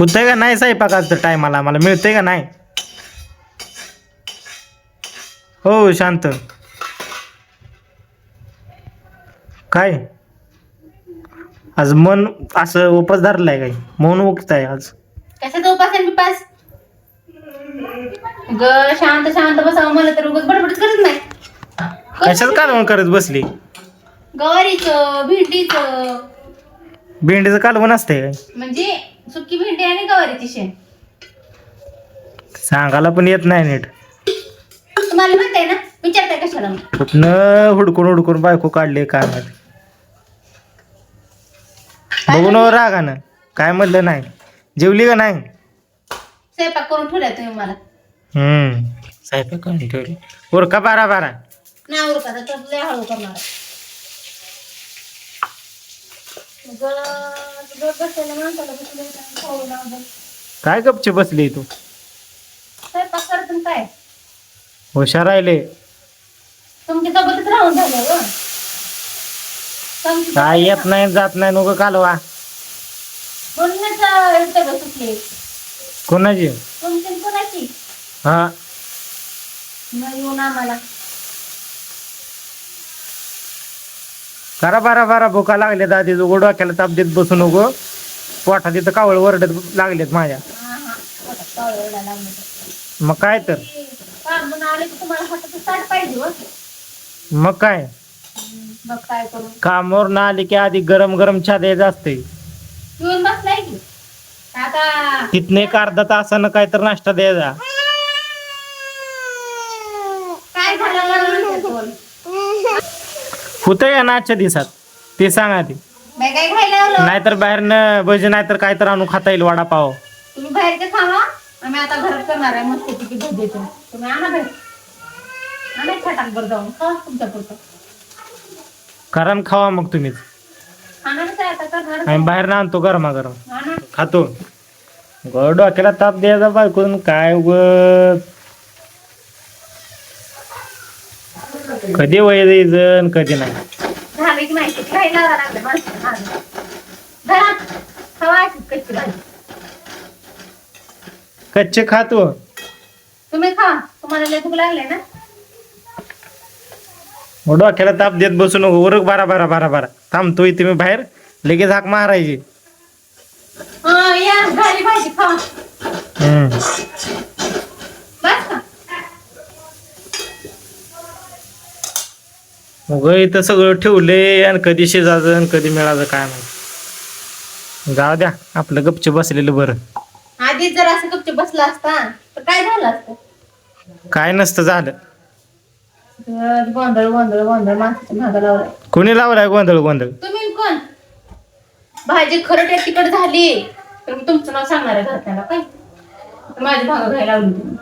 होतंय का नाही स्वयंपाक आज टायमाला मला मिळतंय का नाही? हो शांत. काय? आज मन असं उपास धरलाय काय? मौन उगत आहे आज. कशाचा उपास आहे बिपास? ग शांत शांत बसावं मला तर उगाच बडबड करत नाही. कशाच कालवण करत बसली? गवारीच भेंडीच. भेंडीचं कालवण असतंय काय? म्हणजे सुकी भेंडी आणि गवारीची शेण सांगायला पण येत नाही नीट. तुम्हाला म्हणताय ना? विचारताय कशाला मग? कुठनं हुडकून हुडकून बायको काढले काय माहिती बघून रागानं. काय म्हणलं नाही. जेवली का नाही? स्वयंपाक करून ठेवलाय तुम्ही मला. हम्म. स्वयंपाक करून ठेवली. उरका बारा बारा. नाही उरका तर लय हळू करणार बसलेल्या माणसाला बसले खाऊ लागलं. काय गपचे बसली तू? स्वयंपाक करत आणि काय? हुशार राहिले. तुमची तब्येतच राहून झालं ग तुमची काय येत नाही जात नाही नको कालवा सुटली? कोणाची? तुमची आणि कोणाची? हा. येऊन आम्हाला. करा बारा बारा भुका लागले दादी उघड डोक्याला ताप देत बसू नको. पोटात तिथं कावळ वरडत लागलेत माझ्या. मग काय तर? मग काय? कामावर ना आली की आधी गरम गरम चहा द्यायचं असते तिथनं एक अर्धा तासानं काय तर नाश्ता द्यायचा काय झालं म्हणते बोल. होतंय का ना आजच्या दिवसात? ते सांगा ते बाई काय खायला लावलं नाहीतर बाहेरनं भजी नाहीतर काय तर आणून खाता येईल वडापाव. तुम्ही बाहेरचे खावा. आम्ही आता घरात करणार आहे. मस्त पैकी भजीचं तुम्ही आणा बाहेर आणा छटाक बरं जाऊन खा तुमच्या पुरतं. कारण खावा मग तुम्हीच. आणा ना काय आता करणार? आम्ही बाहेर आणतो गरमा गरम आणा. खातो. गड डोक्याला ताप द्यायचा बायकून. काय उग? कधी वय आणि कधी नाही. लागलं माणसं कच्ची भाजी कच्चे खातो. तुम्ही खा. तुम्हाला लय भूक लागले ना. मग डोक्याला ताप देत बसू नको. उरक बारा बारा बारा बारा. थांबतोय तुम्ही बाहेर. लगेच हाक मारायची. हा या. झाली भाजी खा. हम्म. बस का मग इथं सगळं ठेवले आणि कधी शिजायचं आणि कधी मिळायचं काय नाही जाऊ द्या आपलं गपचे बसलेलं बरं. आधीच जर असं गपचे बसला असता तर काय झालं असतं? काय नसतं झालं. गोंधळ गोंधळ गोंधळ माणसाच्या लावलाय. कोणी लावलाय गोंधळ गोंधळ? तुम्ही कोण? भाजी खरं तिकड झाली तर तुमचं नाव सांगणार आहे काय माझी भागा घ्यायला लावली तुम्ही.